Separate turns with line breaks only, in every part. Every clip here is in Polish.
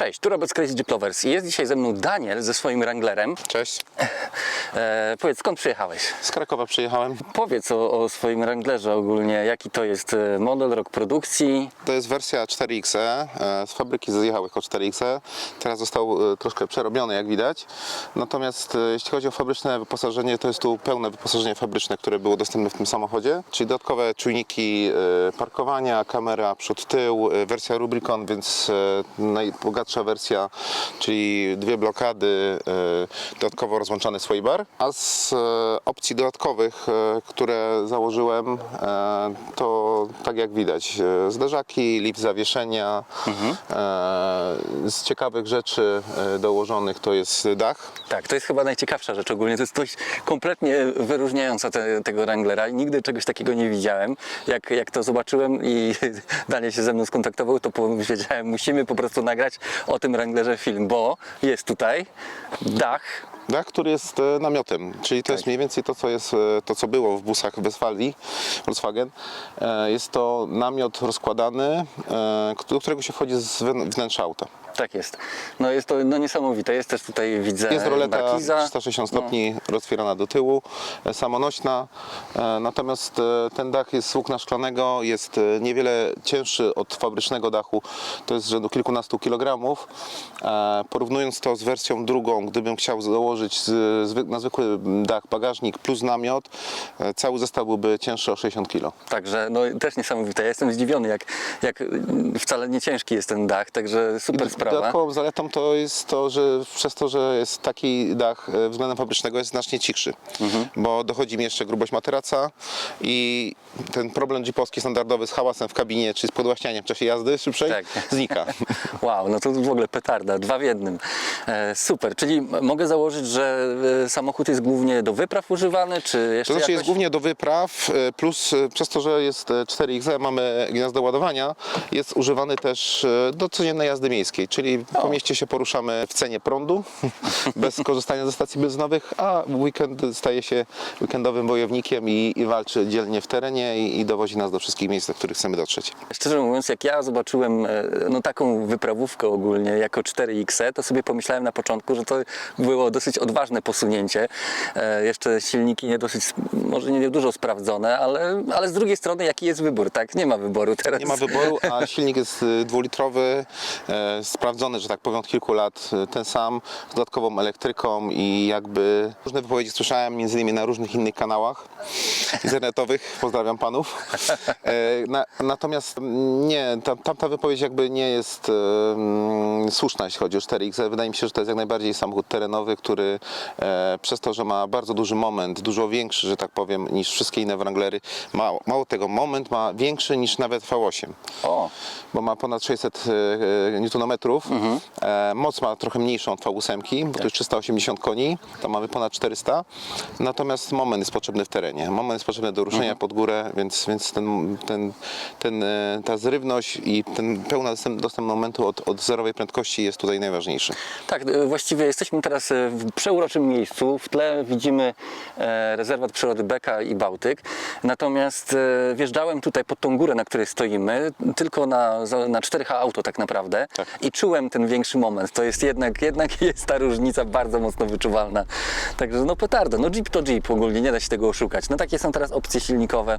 Cześć, tu Robert z Crazy Jeep Lovers. Jest dzisiaj ze mną Daniel ze swoim Wranglerem.
Cześć,
E, powiedz, skąd przyjechałeś?
z Krakowa przyjechałem.
Powiedz o, o swoim Wranglerze ogólnie, jaki to jest e, model, rok produkcji.
To jest wersja 4XE. e, Z fabryki zjechał jako 4XE. Teraz został e, troszkę przerobiony, jak widać. Natomiast e, jeśli chodzi o fabryczne wyposażenie, to jest tu pełne wyposażenie fabryczne, które było dostępne w tym samochodzie. Czyli dodatkowe czujniki e, parkowania, kamera przód, tył, e, wersja Rubicon, więc e, najbogatsza wersja, czyli dwie blokady, e, dodatkowo rozłączany swaybar. A z e, opcji dodatkowych, e, które założyłem, e, to tak jak widać, zderzaki, lift zawieszenia. E, Z ciekawych rzeczy dołożonych to jest dach.
Tak, to jest chyba najciekawsza rzecz ogólnie. To jest coś kompletnie wyróżniająca te, tego Wranglera. Nigdy czegoś takiego nie widziałem. Jak, jak to zobaczyłem i Daniel się ze mną skontaktował, to powiedziałem, musimy po prostu nagrać o tym Wranglerze film, bo jest tutaj dach,
Dach, który jest e, namiotem, czyli to jest mniej więcej to, co jest, e, to, co było w busach w Westfalii, Volkswagen. E, Jest to namiot rozkładany, e, do którego się wchodzi z wn- wnętrza auta.
Tak jest. No jest to no niesamowite. Jest też tutaj, widzę,
Jest roleta
markiza.
360 stopni roztwierana do tyłu, e, samonośna. E, Natomiast e, ten dach jest z włókna szklanego, jest e, niewiele cięższy od fabrycznego dachu. To jest rzędu kilkunastu kilogramów. E, Porównując to z wersją drugą, gdybym chciał założyć z, na zwykły dach bagażnik plus namiot, e, cały zestaw byłby cięższy o 60 kg.
Także no też niesamowite. Ja jestem zdziwiony, jak, jak mm, wcale nie ciężki jest ten dach, także super sprawa.
Dodatkową zaletą to jest to, że przez to, że jest taki dach e, względem fabrycznego jest znacznie cichszy,
Mhm.
bo dochodzi mi jeszcze grubość materaca i ten problem jeepowski standardowy z hałasem w kabinie czy z podłaścianiem w czasie jazdy szybszej
Tak.
znika.
Wow, no to w ogóle petarda, dwa w jednym. E, super, czyli mogę założyć, że e, samochód jest głównie do wypraw używany, czy jeszcze
To znaczy jest
jakoś...
głównie do wypraw, e, plus przez to, że jest e, 4XE, mamy gniazdo ładowania, jest używany też do codziennej jazdy miejskiej, czyli po mieście się poruszamy w cenie prądu, bez korzystania ze stacji benzynowych, a weekend staje się weekendowym wojownikiem i, i walczy dzielnie w terenie i, i dowozi nas do wszystkich miejsc, do których chcemy dotrzeć.
Szczerze mówiąc, jak ja zobaczyłem e, no, taką wyprawówkę ogólnie jako 4XE, to sobie pomyślałem na początku, że to było dosyć odważne posunięcie. E, jeszcze silniki nie dosyć, może nie dużo sprawdzone, ale, ale z drugiej strony jaki jest wybór, tak? Nie ma wyboru teraz.
Nie ma wyboru, a silnik jest y, dwulitrowy, e, sprawdzony, że tak powiem, od kilku lat, y, ten sam, z dodatkową elektryką i jakby różne wypowiedzi słyszałem, między innymi na różnych innych kanałach internetowych, pozdrawiam panów. E, Na, natomiast mm, nie, ta, tamta wypowiedź jakby nie jest e, mm, słuszna, jeśli chodzi o 4X. Wydaje mi się, że to jest jak najbardziej samochód terenowy, który e, przez to, że ma bardzo duży moment, dużo większy, że tak powiem, niż wszystkie inne Wranglery, mało, mało tego, moment ma większy niż nawet V8
O,
bo ma ponad 600 e, newtonometrów. E, moc ma trochę mniejszą od V8, bo to jest 380 koni, tam mamy ponad 400. Natomiast moment jest potrzebny w terenie. Moment jest potrzebny do ruszenia pod górę, więc, więc ten, ten, ten, e, ta zrywność i ten pełny dostęp, dostęp momentu od, od zerowej prędkości jest tutaj najważniejszy.
Tak, e, właściwie jesteśmy teraz w przeuroczym miejscu. W tle widzimy rezerwat przyrody Beka i Bałtyk. Natomiast wjeżdżałem tutaj pod tą górę, na której stoimy, tylko na, na 4H auto tak naprawdę
Tak.
i czułem ten większy moment. To jest jednak, jednak jest ta różnica bardzo mocno wyczuwalna. Także no petardo, no Jeep to Jeep ogólnie, nie da się tego oszukać. No takie są teraz opcje silnikowe.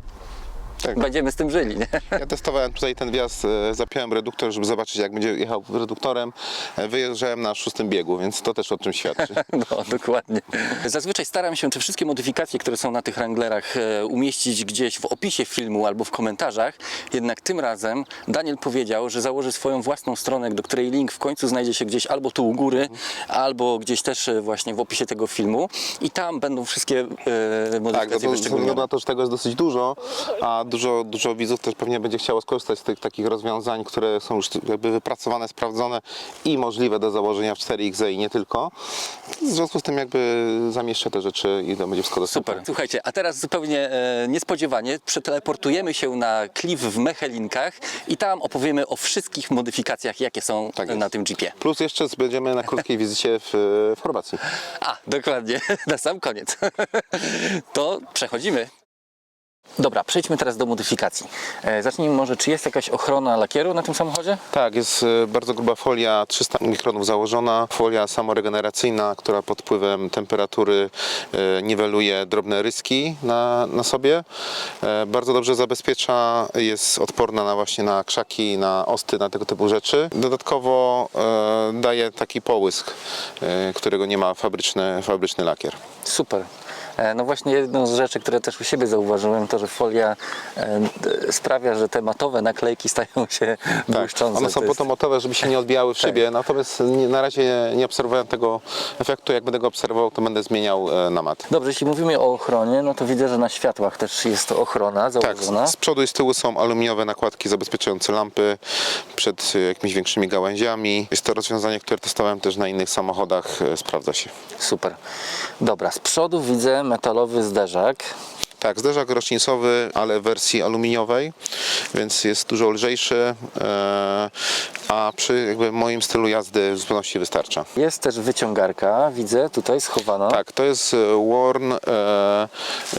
Tak.
Będziemy z tym żyli, nie?
Ja testowałem tutaj ten wjazd, e, zapiąłem reduktor, żeby zobaczyć jak będzie jechał reduktorem. E, Wyjeżdżałem na szóstym biegu, więc to też o czym świadczy.
No, dokładnie. Zazwyczaj staram się te wszystkie modyfikacje, które są na tych Wranglerach e, umieścić gdzieś w opisie filmu albo w komentarzach. Jednak tym razem Daniel powiedział, że założy swoją własną stronę, do której link w końcu znajdzie się gdzieś albo tu u góry, albo gdzieś też właśnie w opisie tego filmu. I tam będą wszystkie e,
Tak, no
modyfikacje
to ze
wyszczególnione.
względu na to, że tego jest dosyć dużo, a dużo, dużo widzów też pewnie będzie chciało skorzystać z tych takich rozwiązań, które są już jakby wypracowane, sprawdzone i możliwe do założenia w 4XE i nie tylko. W związku z tym jakby zamieszczę te rzeczy i to będzie wszystko dostępne.
Super. Słuchajcie, a teraz zupełnie e, niespodziewanie przeteleportujemy się na klif w Mechelinkach i tam opowiemy o wszystkich modyfikacjach, jakie są
Tak
na tym Jeepie.
Plus jeszcze będziemy na krótkiej wizycie w, w Chorwacji.
A, dokładnie, na sam koniec. To przechodzimy. Dobra, przejdźmy teraz do modyfikacji. E, zacznijmy może, czy jest jakaś ochrona lakieru na tym samochodzie?
Tak, jest e, bardzo gruba folia, 300 mikronów założona, folia samoregeneracyjna, która pod wpływem temperatury e, niweluje drobne ryski na, na sobie. Bardzo dobrze zabezpiecza, jest odporna na właśnie na krzaki, na osty, na tego typu rzeczy. Dodatkowo daje taki połysk, którego nie ma fabryczny, fabryczny lakier.
Super. E, No właśnie jedną z rzeczy, które też u siebie zauważyłem, to że folia e, sprawia, że te matowe naklejki stają się błyszczące.
Tak, one są po to motowe, żeby się nie odbijały w szybie, natomiast nie, na razie nie obserwowałem tego efektu. Jak będę go obserwował, to będę zmieniał e, na mat.
Dobrze, jeśli mówimy o ochronie, no to widzę, że na światłach też jest to ochrona
Tak,
założona.
z przodu i z tyłu są aluminiowe nakładki zabezpieczające lampy przed jakimiś większymi gałęziami. Jest to rozwiązanie, które testowałem też na innych samochodach, sprawdza się.
Super. Dobra, z przodu widzę metalowy zderzak.
Tak, zderzak rocznicowy, ale w wersji aluminiowej, więc jest dużo lżejszy, e, a przy jakby moim stylu jazdy w zupełności wystarcza.
Jest też wyciągarka, widzę tutaj schowana.
Tak, to jest e, Warn, e,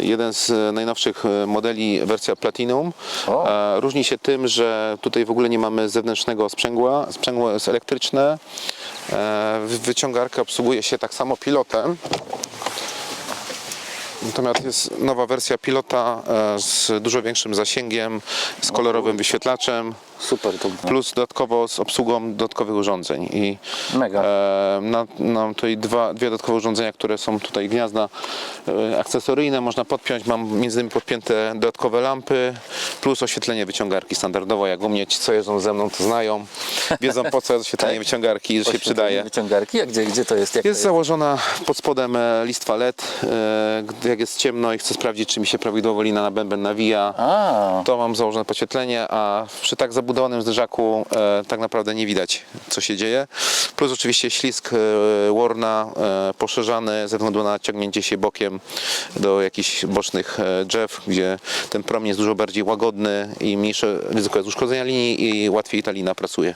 jeden z najnowszych modeli, wersja Platinum.
O.
Różni się tym, że tutaj w ogóle nie mamy zewnętrznego sprzęgła, sprzęgło jest elektryczne. Wyciągarkę obsługuje się tak samo pilotem. Natomiast jest nowa wersja pilota e, z dużo większym zasięgiem, z kolorowym wyświetlaczem,
Super to.
plus dodatkowo z obsługą dodatkowych urządzeń. I
Mega.
E, na, mam tutaj dwa, dwie dodatkowe urządzenia, które są tutaj gniazda e, akcesoryjne, można podpiąć. Mam między innymi podpięte dodatkowe lampy, plus oświetlenie wyciągarki standardowo, jak u mnie ci, co jeżdżą ze mną, to znają. Wiedzą po co jest oświetlenie
Tak.
wyciągarki, że się
Oświetlenie
przydaje.
Wyciągarki, a gdzie, gdzie to jest? Jak
Jest
to jest?
założona pod spodem e, listwa LED. e, gdy- Jak jest ciemno i chcę sprawdzić, czy mi się prawidłowo lina na bęben nawija,
A,
to mam założone podświetlenie, a przy tak zabudowanym zderzaku e, tak naprawdę nie widać, co się dzieje. Plus oczywiście ślizg e, Warna e, poszerzany ze względu na ciągnięcie się bokiem do jakichś bocznych drzew, gdzie ten promień jest dużo bardziej łagodny i mniejsze ryzyko jest uszkodzenia linii i łatwiej ta lina pracuje.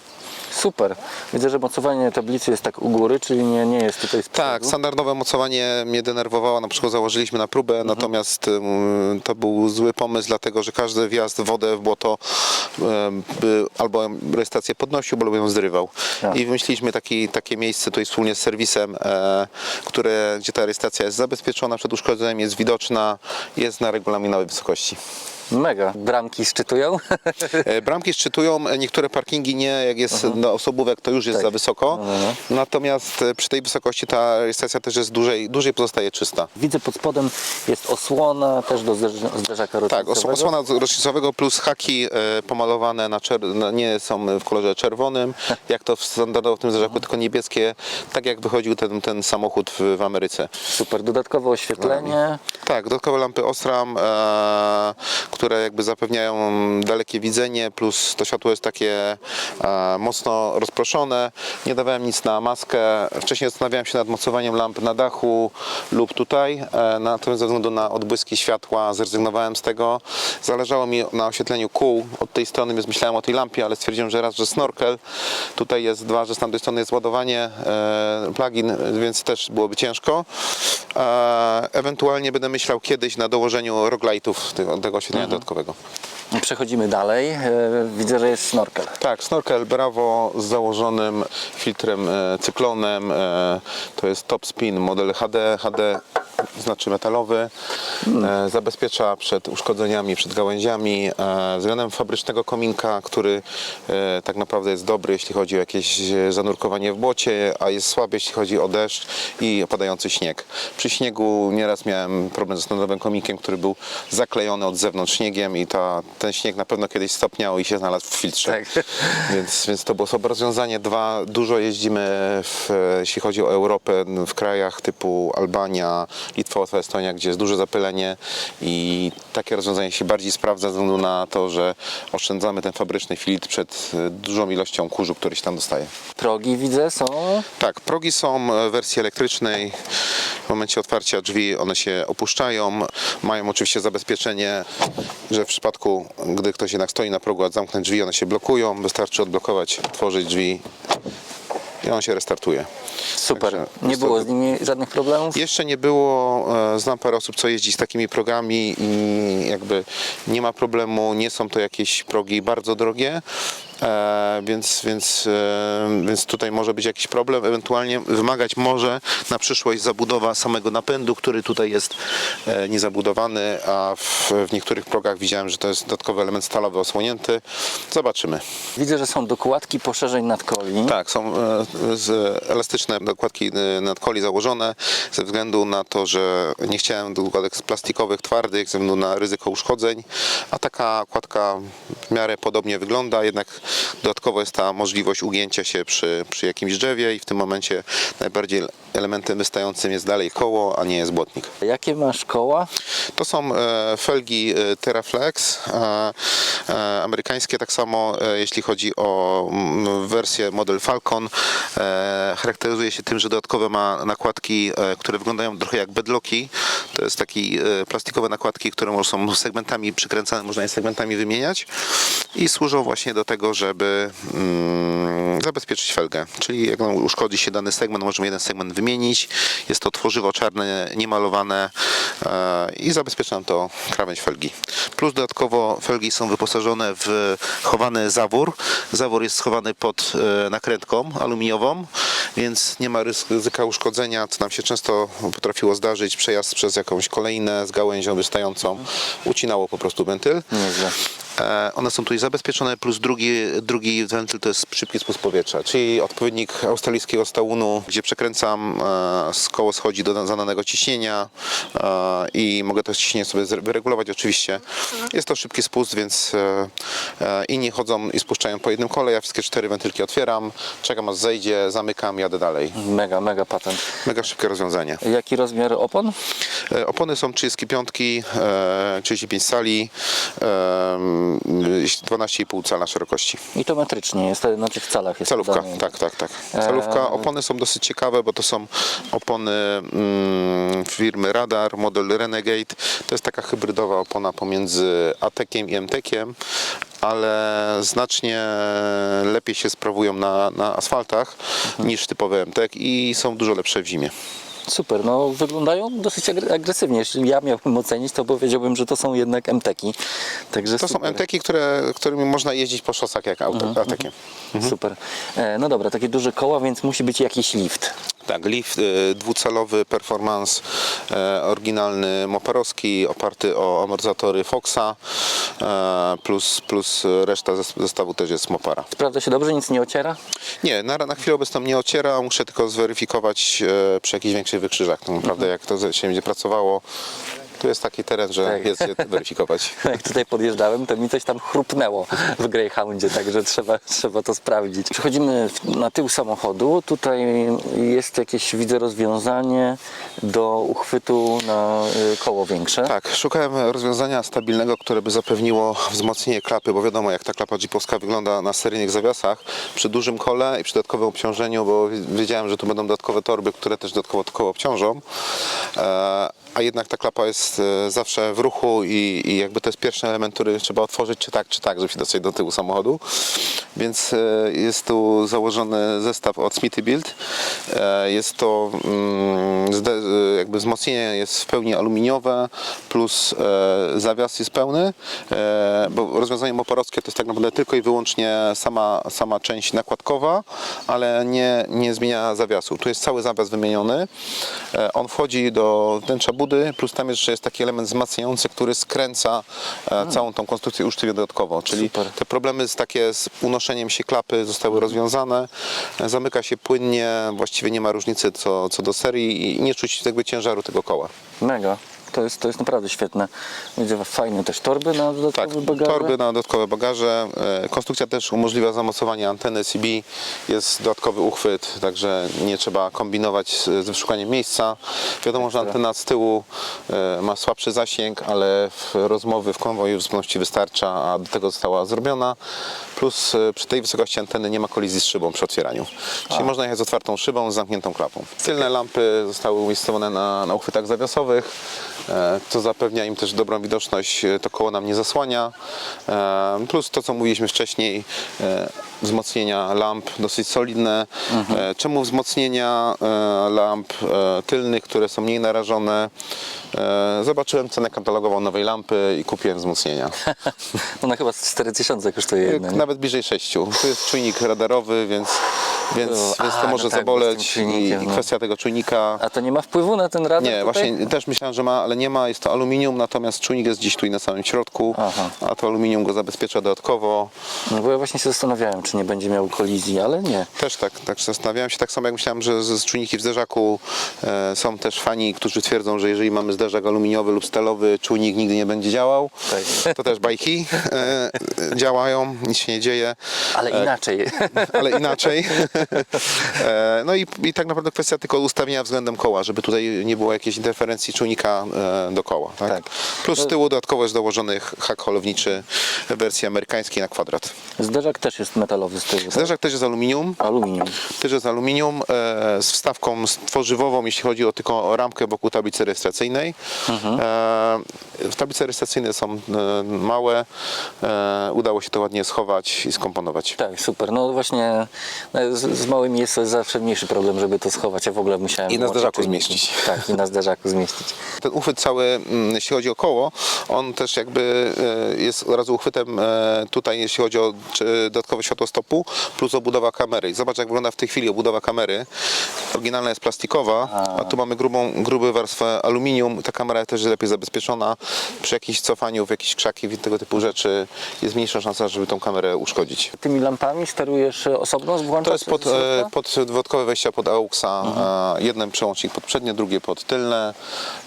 Super. Widzę, że mocowanie tablicy jest tak u góry, czyli nie, nie jest tutaj z przodu.
Tak, standardowe mocowanie mnie denerwowało, na przykład założyliśmy na próbę,
Mhm.
natomiast ym, to był zły pomysł, dlatego że każdy wjazd w wodę, w błoto by albo rejestrację podnosił, albo ją zrywał.
Tak.
I wymyśliliśmy taki, takie miejsce tutaj wspólnie z serwisem, e, które, gdzie ta rejestracja jest zabezpieczona przed uszkodzeniem, jest widoczna, jest na regulaminowej wysokości.
Mega. Bramki szczytują.
E, Bramki szczytują, e, niektóre parkingi nie, jak jest do osobówek to już jest
Tak.
za wysoko,
No, no, no.
natomiast e, przy tej wysokości ta rejestracja też jest dłużej, dłużej pozostaje czysta.
Widzę pod spodem jest osłona też do zderz- zderzaka
Tak,
rocznicowego.
osłona z- rocznicowego plus haki pomalowane na na, nie są w kolorze czerwonym, jak to w standardowo w tym zderzaku, tylko niebieskie, tak jak wychodził ten, ten samochód w, w Ameryce.
Super. Dodatkowe oświetlenie.
Tak, dodatkowe lampy Osram, e, które jakby zapewniają dalekie widzenie, plus to światło jest takie e, mocno rozproszone. Nie dawałem nic na maskę. Wcześniej zastanawiałem się nad mocowaniem lamp na dachu lub tutaj, e, natomiast ze względu na odbłyski światła zrezygnowałem z tego. Zależało mi na oświetleniu kół od tej strony, więc myślałem o tej lampie, ale stwierdziłem, że raz, że snorkel, tutaj jest dwa, że z tamtej strony jest ładowanie, e, plugin, więc też byłoby ciężko. Ewentualnie będę myślał kiedyś na dołożeniu roglightów tego oświetlenia dodatkowego.
Przechodzimy dalej. E, Widzę, że jest snorkel.
Tak, snorkel Bravo z założonym filtrem e, cyklonem. E, to jest top spin model HD. HD znaczy metalowy. E, zabezpiecza przed uszkodzeniami, przed gałęziami. E, względem fabrycznego kominka, który e, tak naprawdę jest dobry, jeśli chodzi o jakieś e, zanurkowanie w błocie, a jest słaby, jeśli chodzi o deszcz i opadający śnieg. Przy śniegu nieraz miałem problem ze standardowym kominkiem, który był zaklejony od zewnątrz śniegiem i ta, ten śnieg na pewno kiedyś stopniał i się znalazł w filtrze.
Tak.
Więc, więc to było sobie rozwiązanie. Dwa, dużo jeździmy, w, jeśli chodzi o Europę, w krajach typu Albania, Litwa, Łotwa, Estonia, gdzie jest duże zapylenie i takie rozwiązanie się bardziej sprawdza ze względu na to, że oszczędzamy ten fabryczny filtr przed e, dużą ilością kurzu, który się tam dostaje.
Progi widzę są.
Tak, progi są w wersji elektrycznej. W momencie otwarcia drzwi one się opuszczają. Mają oczywiście zabezpieczenie, że w przypadku, gdy ktoś jednak stoi na progu, a zamknąć drzwi, one się blokują. Wystarczy odblokować, otworzyć drzwi i on się restartuje.
Super.
Także
Nie było z nimi żadnych problemów?
Jeszcze nie było, e, znam parę osób, co jeździ z takimi progami i jakby nie ma problemu, nie są to jakieś progi bardzo drogie, więc, więc, e, więc tutaj może być jakiś problem, ewentualnie wymagać może na przyszłość zabudowa samego napędu, który tutaj jest e, niezabudowany, a w, w niektórych progach widziałem, że to jest dodatkowy element stalowy osłonięty. Zobaczymy.
Widzę, że są dokładki poszerzeń nadkoli.
Tak, są e, elastyczne dokładki e, nadkoli założone ze względu na to, że nie chciałem dokładek plastikowych, twardych, ze względu na ryzyko uszkodzeń, a taka kładka w miarę podobnie wygląda, jednak dodatkowo jest ta możliwość ugięcia się przy, przy jakimś drzewie i w tym momencie najbardziej elementem wystającym jest dalej koło, a nie jest błotnik.
Jakie masz koła?
To są e, felgi e, Terraflex, e, amerykańskie tak samo, jeśli chodzi o wersję model Falcon. Charakteryzuje się tym, że dodatkowe ma nakładki, które wyglądają trochę jak bedlocki. To jest taki plastikowe nakładki, które są segmentami przykręcane, można je segmentami wymieniać i służą właśnie do tego, żeby mm, zabezpieczyć felgę. Czyli jak nam uszkodzi się dany segment, możemy jeden segment wymienić. Jest to tworzywo czarne, niemalowane e, i zabezpiecza nam to krawędź felgi. Plus dodatkowo felgi są wyposażone w chowany zawór. Zawór jest schowany pod e, nakrętką aluminiową, więc nie ma ryzyka uszkodzenia, co nam się często potrafiło zdarzyć. Przejazd przez jakąś kolejnę z gałęzią wystającą ucinało po prostu wentyl.
Nieźle.
E, One są tutaj zabezpieczone, plus drugi, drugi wentyl to jest szybki spust powietrza, czyli odpowiednik australijskiego stałunu, gdzie przekręcam, e, z koło schodzi do zadanego ciśnienia e, i mogę to ciśnienie sobie wyregulować oczywiście. Jest to szybki spust, więc e, inni chodzą i spuszczają po jednym kole, ja wszystkie cztery wentylki otwieram, czekam aż zejdzie, zamykam, jadę dalej.
Mega, mega patent.
Mega szybkie rozwiązanie.
Jaki rozmiar opon?
Opony są 35, e, 35 sali, e, 12,5 cala szerokości.
I to metrycznie jest, znaczy w calach jest
Calówka,
podane.
tak, tak, tak. Calówka.
Eee.
Opony są dosyć ciekawe, bo to są opony mm, firmy Radar, model Renegade. To jest taka hybrydowa opona pomiędzy Atekiem i Mtekiem, ale znacznie lepiej się sprawują na, na asfaltach niż typowy Mtek i są dużo lepsze w zimie.
Super, no wyglądają dosyć agre- agresywnie. Jeśli ja miałbym ocenić, to powiedziałbym, że to są jednak MTeki. Także
To są
super.
Mteki, które, którymi można jeździć po szosach jak auto, Atekiem.
Super. E, no dobra, takie duże koła, więc musi być jakiś lift.
Tak, lift y, dwucalowy, performance, e, oryginalny moperowski, oparty o amortyzatory Foxa, e, plus, plus reszta zes- zestawu też jest Mopara.
Sprawdza się dobrze, nic nie ociera?
Nie, na, na chwilę obecną nie ociera, muszę tylko zweryfikować e, przy jakichś większych wykrzyżach. To naprawdę jak to się będzie pracowało, tu jest taki teren, że
Tak.
jest je weryfikować.
Jak tutaj podjeżdżałem, to mi coś tam chrupnęło w Greyhoundzie, także trzeba, trzeba to sprawdzić. Przechodzimy na tył samochodu. Tutaj jest jakieś, widzę, rozwiązanie do uchwytu na y, koło większe.
Tak, szukałem rozwiązania stabilnego, które by zapewniło wzmocnienie klapy, bo wiadomo jak ta klapa jeepowska wygląda na seryjnych zawiasach przy dużym kole i przy dodatkowym obciążeniu, bo wi- wiedziałem, że tu będą dodatkowe torby, które też dodatkowo to koło obciążą. E, a jednak ta klapa jest e, zawsze w ruchu i, i jakby to jest pierwszy element, który trzeba otworzyć czy tak, czy tak, żeby się dostać do tyłu samochodu. Więc e, jest tu założony zestaw od Smithy Build. E, Jest to mm, jakby wzmocnienie jest w pełni aluminiowe plus zawias jest pełny, bo rozwiązanie moporowskie to jest tak naprawdę tylko i wyłącznie sama, sama część nakładkowa, ale nie, nie zmienia zawiasu. Tu jest cały zawias wymieniony. On wchodzi do wnętrza budy, plus tam jeszcze jest taki element wzmacniający, który skręca e, całą tą konstrukcję uczciwie dodatkowo. Czyli
Super.
te problemy z takie z unoszeniem się klapy zostały rozwiązane. E, Zamyka się płynnie, właściwie nie ma różnicy co, co do serii i nie czuć jakby ciężaru tego koła.
Mega. To jest, to jest naprawdę świetne. Widzę fajne też torby na
Tak,
dodatkowy bagaże.
torby na dodatkowe bagaże. E, Konstrukcja też umożliwia zamocowanie anteny CB. Jest dodatkowy uchwyt, także nie trzeba kombinować z, wyszukaniem miejsca. Wiadomo, że antena z tyłu e, ma słabszy zasięg, ale w rozmowy w konwoju w zupełności wystarcza, a do tego została zrobiona. Plus e, przy tej wysokości anteny nie ma kolizji z szybą przy otwieraniu. Czyli można jechać z otwartą szybą, z zamkniętą klapą. Tylne lampy zostały umiejscowione na, na uchwytach zawiasowych. E, co zapewnia im też dobrą widoczność, e, to koło nam nie zasłania. E, Plus to, co mówiliśmy wcześniej, e, wzmocnienia lamp dosyć solidne. E, Czemu wzmocnienia e, lamp e, tylnych, które są mniej narażone? E, Zobaczyłem cenę katalogową nowej lampy i kupiłem wzmocnienia.
Ona chyba z 4000 kosztuje jedna.
Nawet bliżej 6. Tu jest czujnik radarowy, więc, więc,
O,
więc
a,
to
no
może
tak, bo z
zaboleć.
tym czujnikiem,
I, i
no.
kwestia tego czujnika.
A to nie ma wpływu na ten radar
Nie,
tutaj?
właśnie też myślałem, że ma, ale nie ma. Jest to aluminium, natomiast czujnik jest gdzieś tu i na samym środku,
Aha.
a to aluminium go zabezpiecza dodatkowo.
No bo ja właśnie się zastanawiałem, czy nie będzie miał kolizji, ale nie.
Też tak, tak zastanawiałem się, tak samo jak myślałem, że z, z czujniki w zderzaku e, są też fani, którzy twierdzą, że jeżeli mamy zderzak aluminiowy lub stalowy, czujnik nigdy nie będzie działał.
Tak.
To też bajki e, e, działają, nic się nie dzieje.
Ale inaczej.
ale inaczej. E, no i, i tak naprawdę kwestia tylko ustawienia względem koła, żeby tutaj nie było jakiejś interferencji czujnika e, do koła. Tak?
Tak.
Plus z tyłu dodatkowo jest dołożony hak holowniczy w wersji amerykańskiej na kwadrat.
Zderzak też jest metalowy z tyłu. tak?
Zderzak też jest aluminium.
Aluminium.
Też jest aluminium e, z wstawką tworzywową, jeśli chodzi o tylko o ramkę wokół tablicy rejestracyjnej. E, tablice rejestracyjne są małe. Udało się to ładnie schować i skomponować.
Tak, super. No właśnie no, z, z małymi jest zawsze mniejszy problem, żeby to schować. Ja w ogóle musiałem...
I na zderzaku zmieścić.
Tak, i na zderzaku zmieścić.
Ten uchwyt cały, mm, jeśli chodzi o koło, on też jakby e, jest od razu uchwytem e, tutaj, jeśli chodzi o dodatkowe światło stopu, plus obudowa kamery. Zobacz, jak wygląda w tej chwili obudowa kamery. Oryginalna jest plastikowa, a tu mamy grubą, gruby warstwę aluminium. Ta kamera też jest lepiej zabezpieczona. Przy jakimś cofaniu w jakieś krzaki, tego typu rzeczy jest mniejsza szansa, żeby tą kamerę uszkodzić.
Tymi lampami sterujesz osobno? Włączasz
To jest pod, e, pod dodatkowe wejścia pod AUXa. e, Jeden przełącznik pod przednie, drugie pod tylne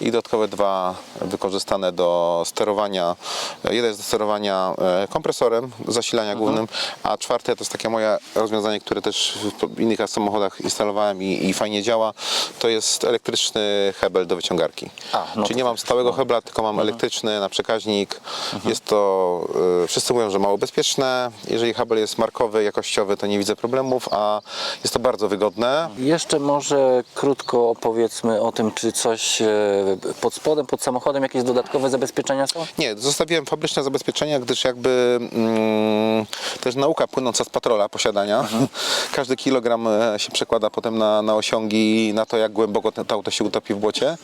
i dodatkowe dwa wykorzystane do sterowania. Jeden jest do sterowania e, kompresorem, zasilania głównym, a czwarte to jest takie moje rozwiązanie, które też w innych samochodach instalowałem i, i fajnie działa. To jest elektryczny hebel do wyciągarki.
A, no
Czyli nie mam stałego hebla, tylko mam elektryczny na przekaźnik. Jest to, wszyscy mówią, że mało bezpieczne. Jeżeli hebel jest markowy, jakościowy, to nie widzę problemów, a jest to bardzo wygodne.
Jeszcze może krótko opowiedzmy o tym, czy coś e, pod spodem, pod samochodem, jakieś dodatkowe zabezpieczenia są?
Nie, zostawiłem fabryczne zabezpieczenia, gdyż jakby mm, też nauka płynąca z patrola posiadania. Każdy kilogram e, się przekłada potem na, na osiągi, na to jak głęboko to auto się utopi w błocie.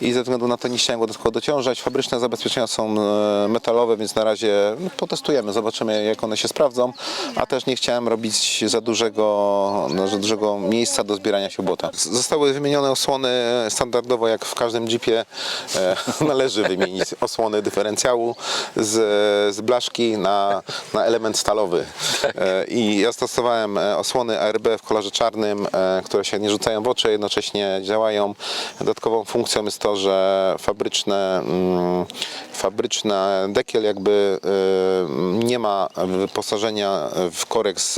I ze względu na to nie chciałem go dodatkowo dociążać. Fabryczne zabezpieczenia są e, metalowe, więc na razie no, potestujemy, zobaczymy jak one się sprawdzą. A też nie chciałem robić za dużego, no, za dużego miejsca do zbierania się błota. Zostały wymienione osłony standardowo, jak w każdym jeepie e, należy wymienić osłony dyferencjału z, z blaszki na, na element stalowy. E, I ja stosowałem e, osłony ARB w kolorze czarnym, e, które się nie rzucają w oczy, jednocześnie działają. Dodatkową funkcją jest to, że fabryczne, mm, fabryczne dekiel jakby e, nie ma wyposażenia w korek z,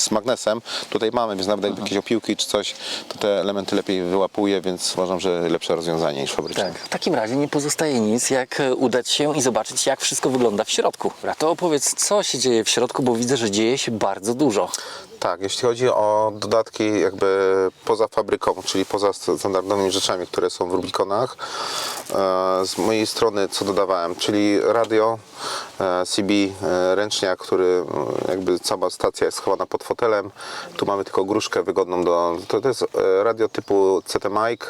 z magnesem. Tutaj mamy, więc nawet jakby jakieś opiłki czy coś, to te elementy lepiej wyłapuje, więc uważam, że lepsze rozwiązanie niż fabryczne.
Tak. W takim razie nie pozostaje nic, jak e, udać się i zobaczyć, jak wszystko wygląda w środku. Dobra, to opowiedz, co się dzieje w środku, bo widzę, że dzieje się bardzo dużo.
Tak, jeśli chodzi o dodatki jakby poza fabryką, czyli poza standardowymi rzeczami, które są w Rubikonach, z mojej strony co dodawałem, czyli radio e, CB, e, ręczniak, który e, jakby cała stacja jest schowana pod fotelem. Tu mamy tylko gruszkę wygodną do... To, to jest e, radio typu CT Mic,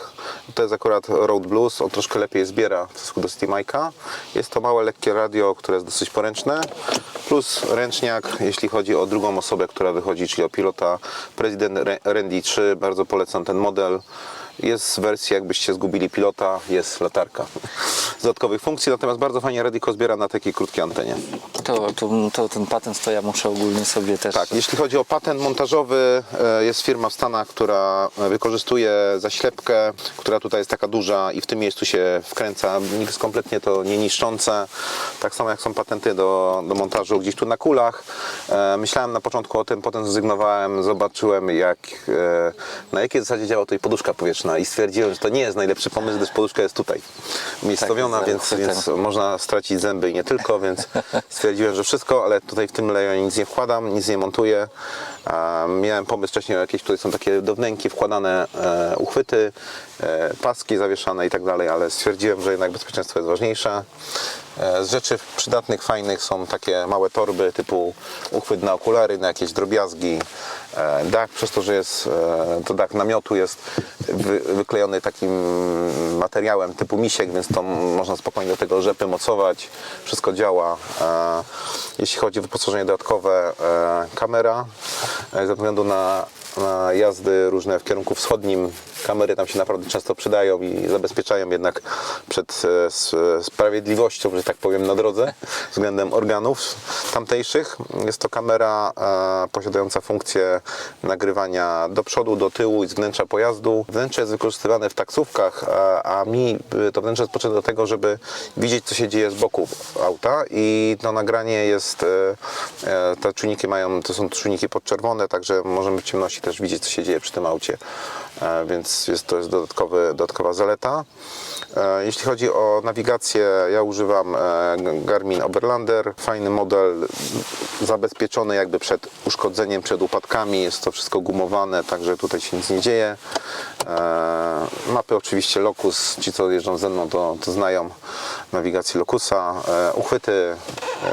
to jest akurat Road Blues, on troszkę lepiej zbiera w stosunku do City Mic'a. Jest to małe, lekkie radio, które jest dosyć poręczne, plus ręczniak, jeśli chodzi o drugą osobę, która wychodzi, czyli o pilota Prezydent Re- Randy 3, bardzo polecam ten model. Jest wersja, jakbyście zgubili pilota, jest latarka z dodatkowych funkcji, natomiast bardzo fajnie Radico zbiera na takiej krótkiej antenie.
To, to, to ten patent to ja muszę ogólnie sobie też...
Tak, jeśli chodzi o patent montażowy, e, jest firma w Stanach, która wykorzystuje zaślepkę, która tutaj jest taka duża i w tym miejscu się wkręca. Jest kompletnie to nie niszczące. Tak samo jak są patenty do, do montażu gdzieś tu na kulach. E, Myślałem na początku o tym, potem zrezygnowałem, zobaczyłem jak, e, na jakiej zasadzie działa tutaj poduszka powietrzna. I stwierdziłem, że to nie jest najlepszy pomysł, gdyż poduszka jest tutaj umiejscowiona,
Tak,
więc,
za
więc można stracić zęby i nie tylko, więc stwierdziłem, że wszystko, ale tutaj w tym rejonie nic nie wkładam, nic nie montuję. Miałem pomysł wcześniej o jakieś, tutaj są takie do wnęki wkładane e, uchwyty, e, paski zawieszane i tak dalej, ale stwierdziłem, że jednak bezpieczeństwo jest ważniejsze. E, Z rzeczy przydatnych, fajnych są takie małe torby typu uchwyt na okulary, na jakieś drobiazgi. E, Dach, przez to, że jest e, to dach namiotu jest wy, wyklejony takim materiałem typu misiek, więc to można spokojnie do tego rzepy mocować. Wszystko działa. E, Jeśli chodzi o wyposażenie dodatkowe, kamera ze względu na na jazdy różne w kierunku wschodnim. Kamery tam się naprawdę często przydają i zabezpieczają jednak przed e, sprawiedliwością, że tak powiem, na drodze względem organów tamtejszych. Jest to kamera e, posiadająca funkcję nagrywania do przodu, do tyłu i z wnętrza pojazdu. Wnętrze jest wykorzystywane w taksówkach, a, mi y, to wnętrze jest potrzebne do tego, żeby widzieć, co się dzieje z boku auta i to nagranie jest, e, e, te czujniki mają, to są czujniki podczerwone, także możemy w ciemności też widzieć, co się dzieje przy tym aucie, e, więc jest, to jest dodatkowy, dodatkowa zaleta. E, Jeśli chodzi o nawigację, ja używam e, Garmin Oberlander, fajny model, zabezpieczony jakby przed uszkodzeniem, przed upadkami, jest to wszystko gumowane, także tutaj się nic nie dzieje. Mapy oczywiście Locus, ci co jeżdżą ze mną to, to znają nawigację Locusa, uchwyty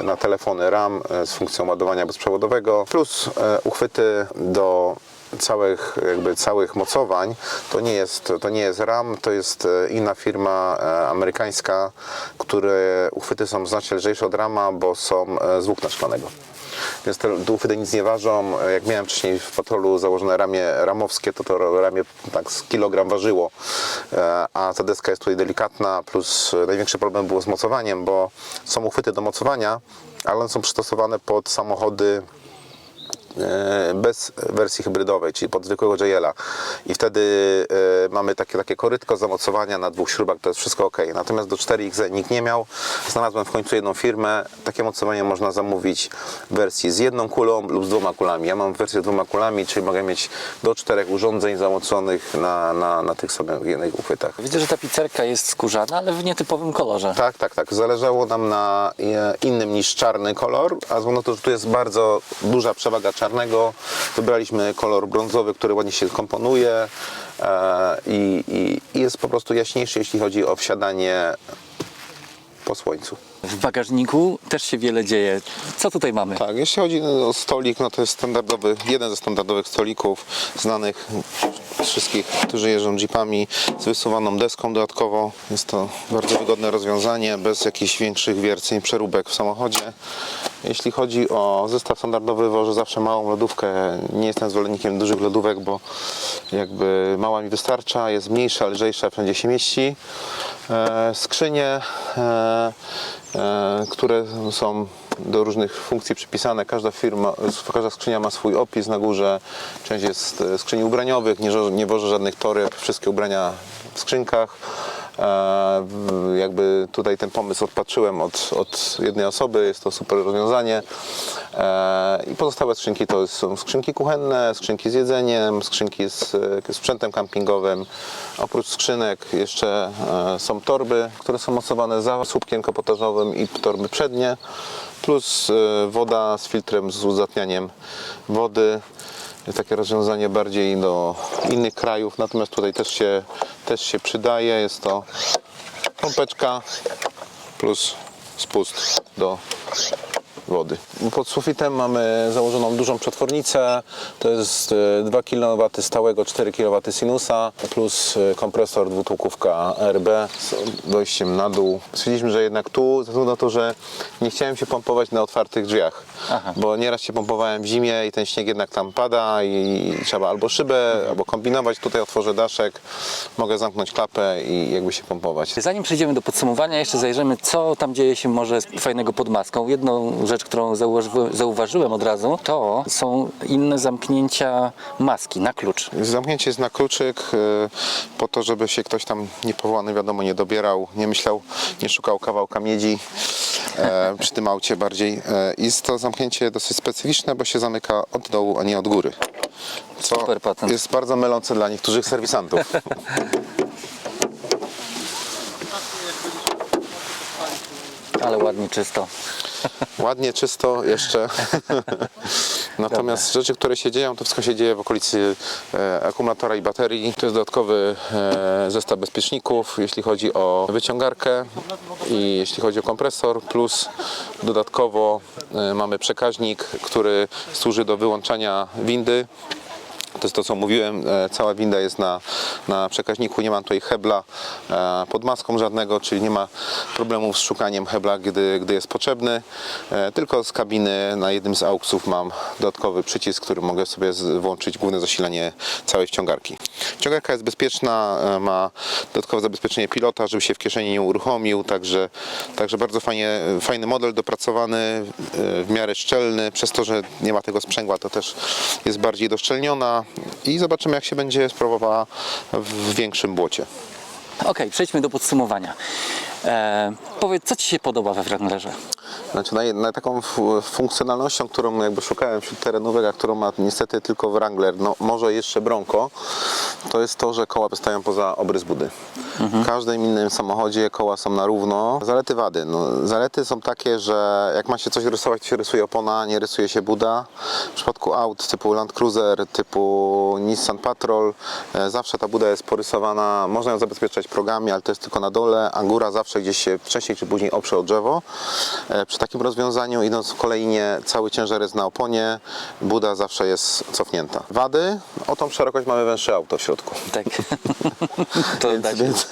na telefony RAM z funkcją ładowania bezprzewodowego, plus uchwyty do całych, jakby całych mocowań. To nie jest, to nie jest RAM, to jest e, inna firma e, amerykańska, które uchwyty są znacznie lżejsze od rama, bo są e, z włókna szklanego. Więc te uchwyty nic nie ważą. Jak miałem wcześniej w patrolu założone ramię ramowskie, to to ramię tak z kilogram ważyło, a ta deska jest tutaj delikatna, plus największy problem było z mocowaniem, bo są uchwyty do mocowania, ale one są przystosowane pod samochody bez wersji hybrydowej, czyli pod zwykłego JL-a. I wtedy e, mamy takie, takie korytko zamocowania na dwóch śrubach, to jest wszystko ok. Natomiast do 4XE nikt nie miał. Znalazłem w końcu jedną firmę. Takie mocowanie można zamówić w wersji z jedną kulą lub z dwoma kulami. Ja mam wersję z dwoma kulami, czyli mogę mieć do czterech urządzeń zamoconych na, na, na tych samych jednych uchwytach.
Widzę, że ta pizzerka jest skórzana, ale w nietypowym kolorze.
Tak, tak, tak. Zależało nam na e, innym niż czarny kolor, a na to, że tu jest bardzo duża przewaga czarnego, wybraliśmy kolor brązowy, który ładnie się komponuje e, i, i, i jest po prostu jaśniejszy, jeśli chodzi o wsiadanie po słońcu.
W bagażniku też się wiele dzieje. Co tutaj mamy?
Tak, jeśli chodzi o stolik, no to jest standardowy, jeden ze standardowych stolików znanych wszystkich, którzy jeżdżą jeepami z wysuwaną deską dodatkowo. Jest to bardzo wygodne rozwiązanie, bez jakichś większych wierceń, przeróbek w samochodzie. Jeśli chodzi o zestaw standardowy, wożę zawsze małą lodówkę. Nie jestem zwolennikiem dużych lodówek, bo jakby mała mi wystarcza, jest mniejsza, lżejsza, wszędzie się mieści. E, skrzynie, e, e, które są do różnych funkcji przypisane. Każda firma, każda skrzynia ma swój opis na górze. Część jest skrzyni ubraniowych, nie, nie wożę żadnych toreb, wszystkie ubrania w skrzynkach. Jakby tutaj ten pomysł odpatrzyłem od, od jednej osoby, jest to super rozwiązanie. E, I pozostałe skrzynki to są skrzynki kuchenne, skrzynki z jedzeniem, skrzynki z e, sprzętem kampingowym. Oprócz skrzynek jeszcze e, są torby, które są mocowane za słupkiem kapotażowym i torby przednie, plus woda z filtrem z uzatnianiem wody takie rozwiązanie bardziej do innych krajów, natomiast tutaj też się, też się przydaje. Jest to pompeczka plus spust do wody. Pod sufitem mamy założoną dużą przetwornicę. To jest e, 2 kW stałego, 4 kW sinusa plus e, kompresor dwutłukówka RB z dojściem na dół. Stwierdziliśmy, że jednak tu, ze względu na to, że nie chciałem się pompować na otwartych drzwiach,
Aha.
bo nieraz się pompowałem w zimie i ten śnieg jednak tam pada i trzeba albo szybę, albo kombinować. Tutaj otworzę daszek, mogę zamknąć klapę i jakby się pompować.
Zanim przejdziemy do podsumowania, jeszcze zajrzymy, co tam dzieje się może fajnego pod maską. Jedną rzecz, którą zauważy- zauważyłem od razu, to są inne zamknięcia maski na klucz.
Zamknięcie jest na kluczyk e, po to, żeby się ktoś tam niepowołany, wiadomo, nie dobierał, nie myślał, nie szukał kawałka miedzi. E, przy tym aucie bardziej. E, jest to zamknięcie dosyć specyficzne, bo się zamyka od dołu, a nie od góry. Co
Super patent.
jest bardzo mylące dla niektórych serwisantów.
Ale ładnie czysto.
Ładnie, czysto jeszcze. Natomiast rzeczy, które się dzieją, to wszystko się dzieje w okolicy e, akumulatora i baterii. To jest dodatkowy e, zestaw bezpieczników, jeśli chodzi o wyciągarkę i jeśli chodzi o kompresor, plus dodatkowo e, mamy przekaźnik, który służy do wyłączania windy. To jest to, co mówiłem, e, cała winda jest na, na przekaźniku, nie mam tutaj hebla e, pod maską żadnego, czyli nie ma problemów z szukaniem hebla, gdy, gdy jest potrzebny. E, Tylko z kabiny na jednym z auksów mam dodatkowy przycisk, który mogę sobie włączyć główne zasilanie całej wciągarki. Wciągarka jest bezpieczna, ma dodatkowe zabezpieczenie pilota, żeby się w kieszeni nie uruchomił, także, także bardzo fajnie, fajny model dopracowany, w miarę szczelny, przez to, że nie ma tego sprzęgła, to też jest bardziej doszczelniona i zobaczymy jak się będzie sprawowała w większym błocie.
Okej, przejdźmy do podsumowania. E, powiedz, co Ci się podoba we Wranglerze?
Znaczy na, na taką funkcjonalnością, którą jakby szukałem wśród terenówek, a którą ma niestety tylko Wrangler, no może jeszcze Bronco, to jest to, że koła wystają poza obrys budy. W każdym innym samochodzie koła są na równo. Zalety wady. No, zalety są takie, że jak ma się coś rysować, to się rysuje opona, nie rysuje się buda. W przypadku aut typu Land Cruiser, typu Nissan Patrol, e, zawsze ta buda jest porysowana. Można ją zabezpieczać progami, ale to jest tylko na dole, a góra zawsze gdzieś się wcześniej czy później oprze o drzewo. E, Przy takim rozwiązaniu, idąc w kolejnie, cały ciężar jest na oponie, buda zawsze jest cofnięta. Wady, o tą szerokość mamy węższe auto w środku.
Tak. to
Więc,
się
więc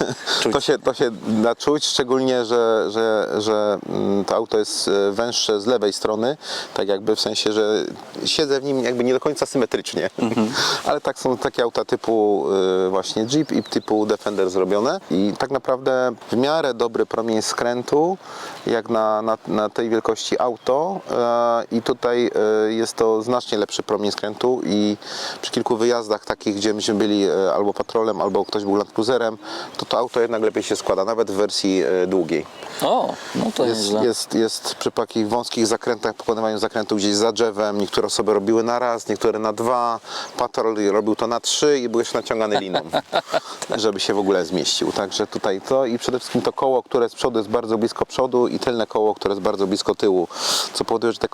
to, się, to się da czuć, szczególnie, że, że, że mm, to auto jest e, węższe z lewej strony, tak jakby w sensie, że siedzę w nim jakby nie do końca symetrycznie.
Mhm.
Ale tak są takie auta typu e, właśnie Jeep i typu Defender zrobione i tak naprawdę w miarę dobry promień skrętu, jak na, na, na tej wielkości auto e, i tutaj e, jest to znacznie lepszy promień skrętu i przy kilku wyjazdach takich, gdzie myśmy byli e, albo patrolem, albo ktoś był Land Cruiserem, to to auto jednak lepiej się składa, nawet w wersji długiej.
O, no to
Jest,
nieźle.
jest, jest przy takich wąskich zakrętach, pokonywaniu zakrętu gdzieś za drzewem, niektóre osoby robiły na raz, niektóre na dwa, patrol robił to na trzy i był jeszcze naciągany liną, żeby się w ogóle zmieścił. Także tutaj to i przede wszystkim to koło, które z przodu jest bardzo blisko przodu i tylne koło, które jest bardzo blisko tyłu, co powoduje, że te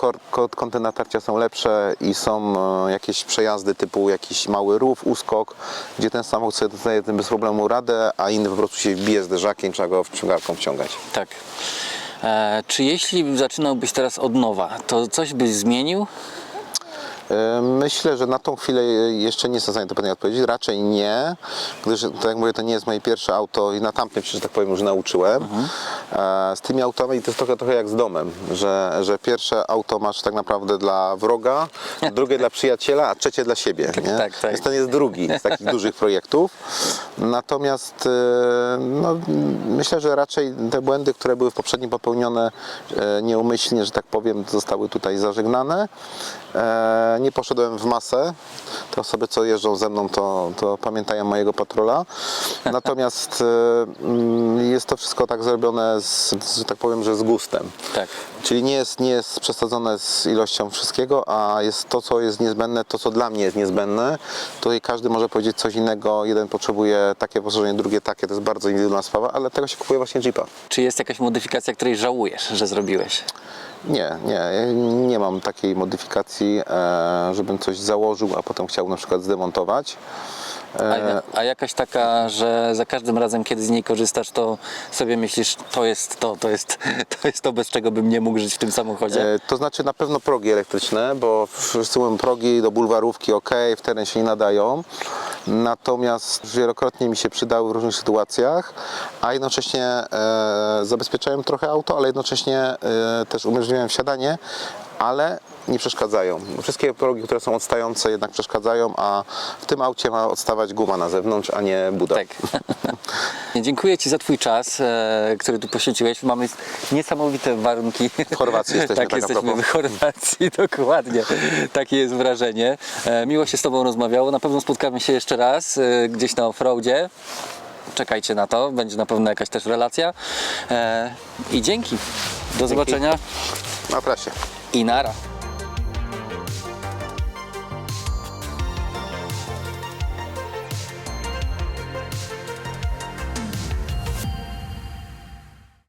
kąty natarcia są lepsze i są e, jakieś przejazdy typu jakiś mały rów, uskok, gdzie ten samochód sobie daje tym bez problemu radę, a inny po prostu się wbije zderzakiem, trzeba go wciągarką wciągać.
Tak. E, czy jeśli zaczynałbyś teraz od nowa, to coś byś zmienił?
E, Myślę, że na tą chwilę jeszcze nie jestem w stanie to pytanie odpowiedzieć. Raczej nie, gdyż tak jak mówię, to nie jest moje pierwsze auto i na tamtym się, że tak powiem, już nauczyłem. E, Z tymi autami to jest trochę, trochę jak z domem, że, że pierwsze auto masz tak naprawdę dla wroga, drugie dla przyjaciela, a trzecie dla siebie. Nie?
tak, tak.
Więc ten jest drugi z takich dużych projektów. Natomiast e, no, myślę, że raczej te błędy, które były w poprzednim popełnione e, nieumyślnie, że tak powiem, zostały tutaj zażegnane. E, Nie poszedłem w masę. Te osoby, co jeżdżą ze mną, to, to pamiętają mojego patrola. Natomiast mm, jest to wszystko tak zrobione, z, że tak powiem, że z gustem.
Tak.
Czyli nie jest, nie jest przesadzone z ilością wszystkiego, a jest to, co jest niezbędne, to, co dla mnie jest niezbędne. Tutaj każdy może powiedzieć coś innego. Jeden potrzebuje takie wyposażenie, drugie takie. To jest bardzo indywidualna sprawa, ale tego się kupuje właśnie Jeepa.
Czy jest jakaś modyfikacja, której żałujesz, że zrobiłeś?
Nie, nie, nie mam takiej modyfikacji, e, żebym coś założył, a potem chciał na przykład zdemontować.
A,
E,
a jakaś taka, że za każdym razem, kiedy z niej korzystasz, to sobie myślisz, to jest to, to jest to, jest to bez czego bym nie mógł żyć w tym samochodzie?
E, To znaczy na pewno progi elektryczne, bo mówią progi do bulwarówki ok, w teren się nie nadają. Natomiast wielokrotnie mi się przydały w różnych sytuacjach, a jednocześnie e, zabezpieczałem trochę auto, ale jednocześnie e, też umożliwiałem wsiadanie, ale nie przeszkadzają. Wszystkie progi, które są odstające jednak przeszkadzają, a w tym aucie ma odstawać guma na zewnątrz, a nie buda.
Tak. Dziękuję Ci za Twój czas, e, który tu poświęciłeś. Mamy niesamowite warunki.
W Chorwacji jesteśmy,
tak,
tak
jesteśmy w Chorwacji, dokładnie. Takie jest wrażenie. E, Miło się z Tobą rozmawiało. Na pewno spotkamy się jeszcze raz e, gdzieś na offroadzie. Czekajcie na to, będzie na pewno jakaś też relacja. E, I dzięki. Do zobaczenia
Na trasie.
i nara.